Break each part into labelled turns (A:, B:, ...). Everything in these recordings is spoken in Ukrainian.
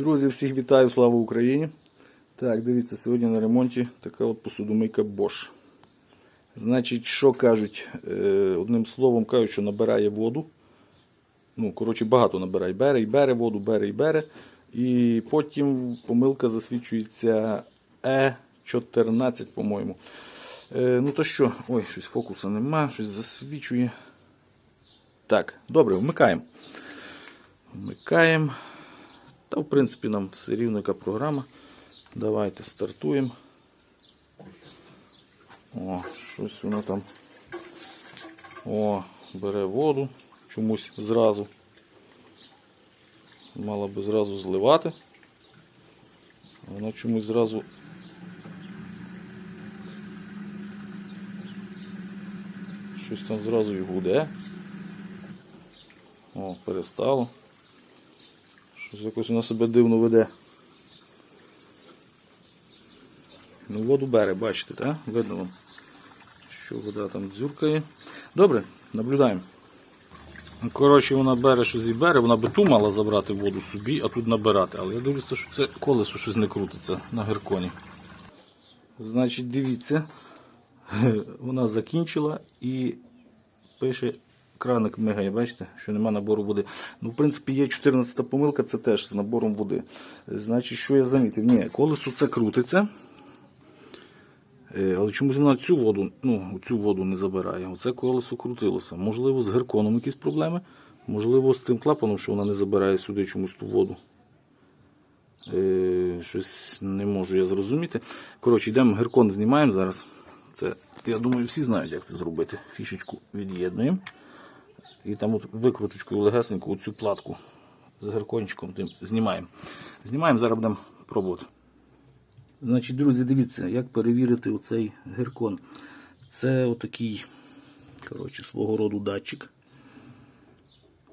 A: Друзі, всіх вітаю, слава Україні! Так, дивіться, сьогодні на ремонті така от посудомийка Bosch. Значить, що кажуть? Е, Одним словом кажуть, що набирає воду. Ну, коротше, багато набирає. Бере і бере воду, бере і бере. І потім помилка засвідчується Е14, по-моєму. Е, ну то що, ой, щось фокуса нема, щось засвічує. Так, добре, вмикаємо. Вмикаємо. Та, в принципі, нам все рівно яка програма. Давайте стартуємо. О, щось воно там. О, бере воду чомусь зразу. Мала би зразу зливати. Вона чомусь зразу. Щось там зразу і гуде. О, перестало. Якось вона себе дивно веде. Ну, воду бере, бачите, так? Видно вам, що вода там дзюркає. Добре, наблюдаємо. Коротше, вона бере щось і бере, вона би ту мала забрати воду собі, а тут набирати. Але я дивлюся, що це колесо щось не крутиться на герконі. Значить, дивіться, вона закінчила і пише краник мигає, бачите, що нема набору води. Ну, в принципі, є 14 помилка, це теж з набором води. Значить, що я замітив? Ні, колесо це крутиться. Е, Але чомусь вона цю воду, ну, цю воду не забирає. Оце колесо крутилося. Можливо, з герконом якісь проблеми. Можливо, з тим клапаном, що вона не забирає сюди чомусь ту воду. Е, щось не можу я зрозуміти. Коротше, йдемо геркон знімаємо зараз. Це, я думаю, всі знають, як це зробити. Фішечку від'єднуємо. І там от викруточкою легесеньку оцю платку з геркончиком тим знімаємо. Знімаємо, зараз будемо пробувати. Значить, друзі, дивіться, як перевірити оцей геркон. Це отакий, коротше, свого роду датчик.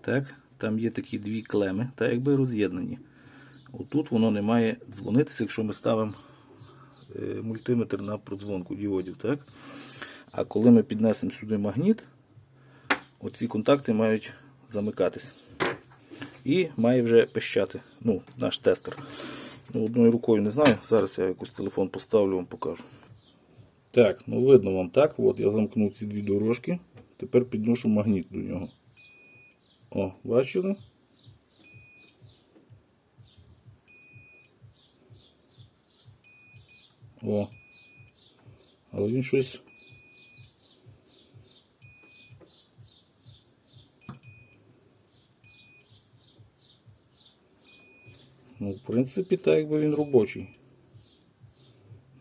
A: Так, там є такі дві клеми, та якби роз'єднані. Отут воно не має дзвонитися, якщо ми ставимо е, мультиметр на продзвонку діодів. Так? А коли ми піднесемо сюди магніт, оці контакти мають замикатись. І має вже пищати. Ну, наш тестер. Ну, одною рукою не знаю. Зараз я якось телефон поставлю, вам покажу. Так, ну видно вам так. От я замкнув ці дві дорожки. Тепер підношу магніт до нього. О, бачили? О. Але він щось. Ну, в принципі, так якби він робочий.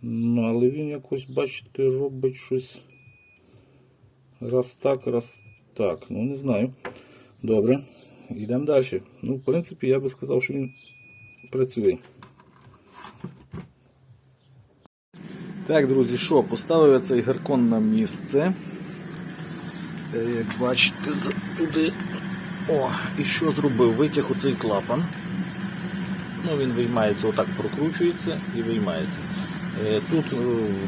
A: Ну, але він якось, бачите, робить щось. Раз так, раз так. Ну, не знаю. Добре. Йдемо далі. Ну, в принципі, я би сказав, що він працює. Так, друзі, що, поставив я цей геркон на місце. Е, Як бачите, туди. О, і що зробив? Витяг оцей клапан. Ну, він виймається, отак прокручується і виймається. Е, Тут е,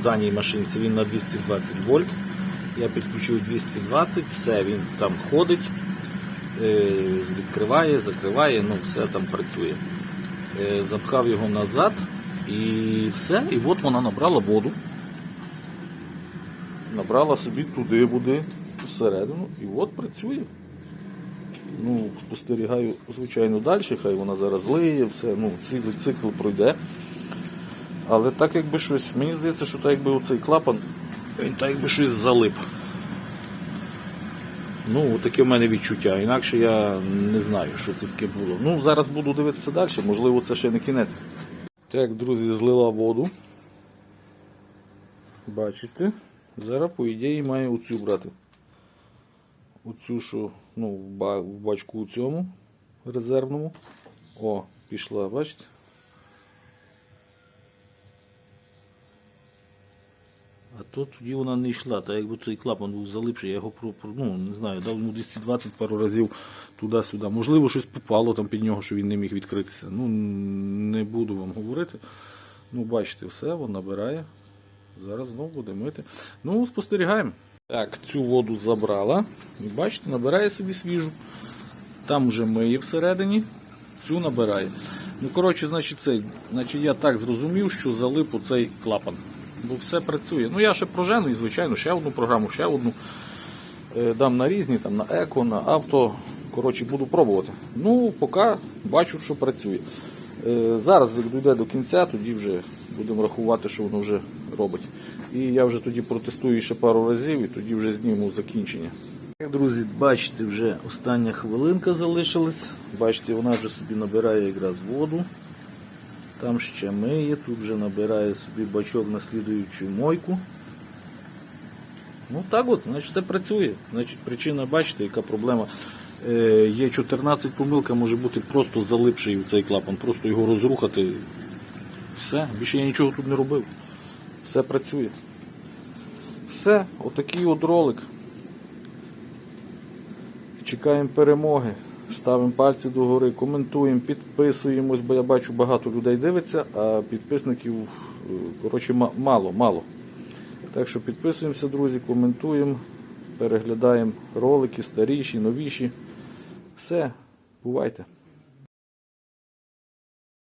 A: в даній машинці він на 220 вольт. Я підключив 220, все, він там ходить, е, відкриває, закриває, ну все там працює. Запхав його назад і все, і от вона набрала воду. Набрала собі туди води всередину і от працює. Ну, спостерігаю, звичайно, далі, хай вона зараз лиє, все, ну, цілий цикл пройде. Але так якби щось, мені здається, що так якби оцей клапан, він так якби щось залип. Ну, таке в мене відчуття. Інакше я не знаю, що це таке було. Ну, зараз буду дивитися далі, можливо, це ще не кінець. Так, друзі, злила воду. Бачите? Зараз, по ідеї, має оцю брати. Оцю, що ну, в бачку у цьому резервному. О, пішла, бачите? А то тоді вона не йшла, та якби той клапан був залипший, я його про, ну, не знаю, дав йому 220 пару разів туди-сюди. Можливо, щось попало там під нього, що він не міг відкритися. Ну, не буду вам говорити. Ну, бачите, все, він набирає. Зараз знову буде мити. Ну, спостерігаємо. Так, цю воду забрала. І бачите, набирає собі свіжу. Там вже миє всередині, цю набирає. Ну, коротше, значить, цей, значить, я так зрозумів, що залип у цей клапан. Бо все працює. Ну, я ще прожену і, звичайно, ще одну програму, ще одну. Е, Дам на різні, там на еко, на авто. Коротше, буду пробувати. Ну, поки бачу, що працює. Е, Зараз, як дійде до кінця, тоді вже будемо рахувати, що воно вже робить. І я вже тоді протестую ще пару разів і тоді вже зніму закінчення. Так, друзі, бачите, вже остання хвилинка залишилась. Бачите, вона вже собі набирає якраз воду. Там ще миє, тут вже набирає собі бачок на слідуючу мойку. Ну так от, значить все працює. Значить, причина, бачите, яка проблема. Е, є 14 помилка, може бути просто залипший в цей клапан, просто його розрухати. Все, більше я нічого тут не робив. Все працює. Все, отакий от ролик. Чекаємо перемоги. Ставимо пальці догори, коментуємо, підписуємось, бо я бачу багато людей дивиться, а підписників е, коротше, мало, мало. Так що підписуємося, друзі, коментуємо, переглядаємо ролики старіші, новіші. Все, бувайте.